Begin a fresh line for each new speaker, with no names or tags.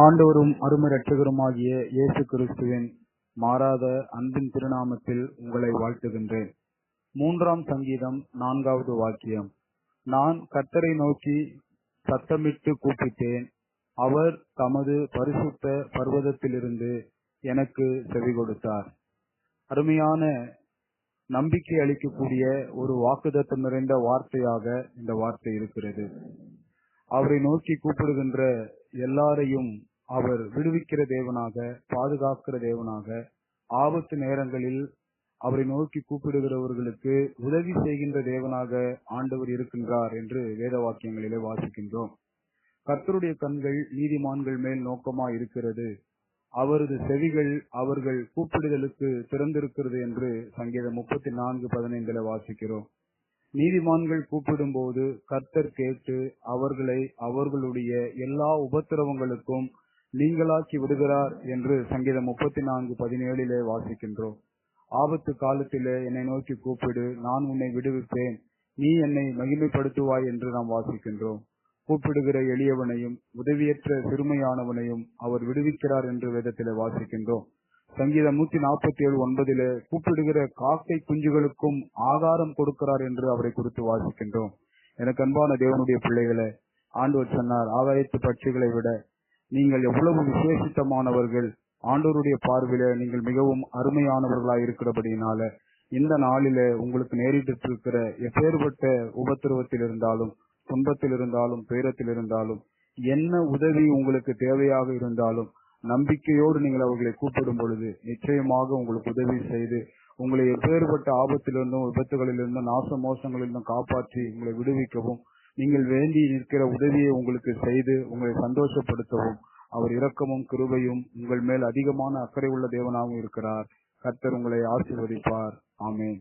ஆண்டவரும் அருமை ரட்சகருமாகிய இயேசு கிறிஸ்துவின் மாறாத அன்பின் திருநாமத்தில் உங்களை வாழ்த்துகின்றேன். மூன்றாம் சங்கீதம் நான்காவது வாக்கியம். நான் கர்த்தரை நோக்கி சத்தமிட்டு கூப்பிட்டேன். அவர் தமது பரிசுத்த பர்வதத்திலிருந்து எனக்கு செவி கொடுத்தார். அருமையான நம்பிக்கை அளிக்கக்கூடிய ஒரு வாக்குதத்தம் நிறைந்த வார்த்தையாக இந்த வார்த்தை இருக்கிறது. அவரை நோக்கி கூப்பிடுகின்ற எல்லாரையும் அவர் விடுவிக்கிற தேவனாக பாதுகாக்கிற தேவனாக ஆபத்து நேரங்களில் அவரை நோக்கி கூப்பிடுகிறவர்களுக்கு உதவி செய்கின்ற தேவனாக ஆண்டவர் இருக்கின்றார் என்று வேத வாக்கியங்களிலே வாசிக்கின்றோம். கர்த்தருடைய கண்கள் நீதிமான்கள் மேல் நோக்கமா இருக்கிறது. அவரது செவிகள் அவர்கள் கூப்பிடுதலுக்கு திறந்திருக்கிறது என்று சங்கீதம் முப்பத்தி நான்கு பதினைந்துல வாசிக்கிறோம். நீதிமான்கள் கூப்பிடும்போது கர்த்தர் கேட்டு அவர்களை அவர்களுடைய எல்லா உபத்திரவங்களுக்கும் நீங்களாக்கி விடுகிறார் என்று சங்கீதம் முப்பத்தி நான்கு பதினேழிலே வாசிக்கின்றோம். ஆபத்து காலத்திலே என்னை நோக்கி கூப்பிடு நான் உன்னை விடுவிப்பேன். நீ என்னை மகிமைப்படுத்துவாய் என்று நாம் வாசிக்கின்றோம். கூப்பிடுகிற எளியவனையும் உதவியற்ற சிறுமையானவனையும் அவர் விடுவிக்கிறார் என்று வேதத்திலே வாசிக்கின்றோம். சங்கீதம் நூத்தி நாற்பத்தி ஏழு ஒன்பதில கூப்பிடுகிற காக்கை குஞ்சுகளுக்கும் ஆகாரம் கொடுக்கிறார் என்று அவரை குறித்து வாசிக்கின்றோம். எனக்கு அன்பான தேவனுடைய பிள்ளைகளை ஆண்டவர் சொன்னார் ஆகாயத்து பட்சிகளை விட நீங்கள் எவ்வளவு விசேஷித்தமானவர்கள் ஆண்டோருடைய பார்வையில நீங்கள் மிகவும் அருமையானவர்களாய் இருக்கிறபடினால இந்த நாளில உங்களுக்கு நேரிட்டு இருக்கிற எப்பேற்பட்ட உபத்திரவத்தில் இருந்தாலும் துன்பத்தில் இருந்தாலும் துயரத்தில் இருந்தாலும் என்ன உதவி உங்களுக்கு தேவையாக இருந்தாலும் நம்பிக்கையோடு நீங்கள் அவர்களை கூப்பிடும் பொழுது நிச்சயமாக உங்களுக்கு உதவி செய்து உங்களை எப்பேற்பட்ட ஆபத்திலிருந்தும் விபத்துகளிலிருந்தும் நாச மோசங்களிலிருந்தும் காப்பாற்றி உங்களை விடுவிக்கவும். நீங்கள் வேண்டி நிற்கிற உதவியை உங்களுக்கு செய்து உங்களை சந்தோஷப்படுத்தவும். அவர் இரக்கமும் கிருபையும் உங்கள் மேல் அதிகமான அக்கறை உள்ள தேவனாகவும் இருக்கிறார். கர்த்தர் உங்களை ஆசீர்வதிப்பார். ஆமேன்.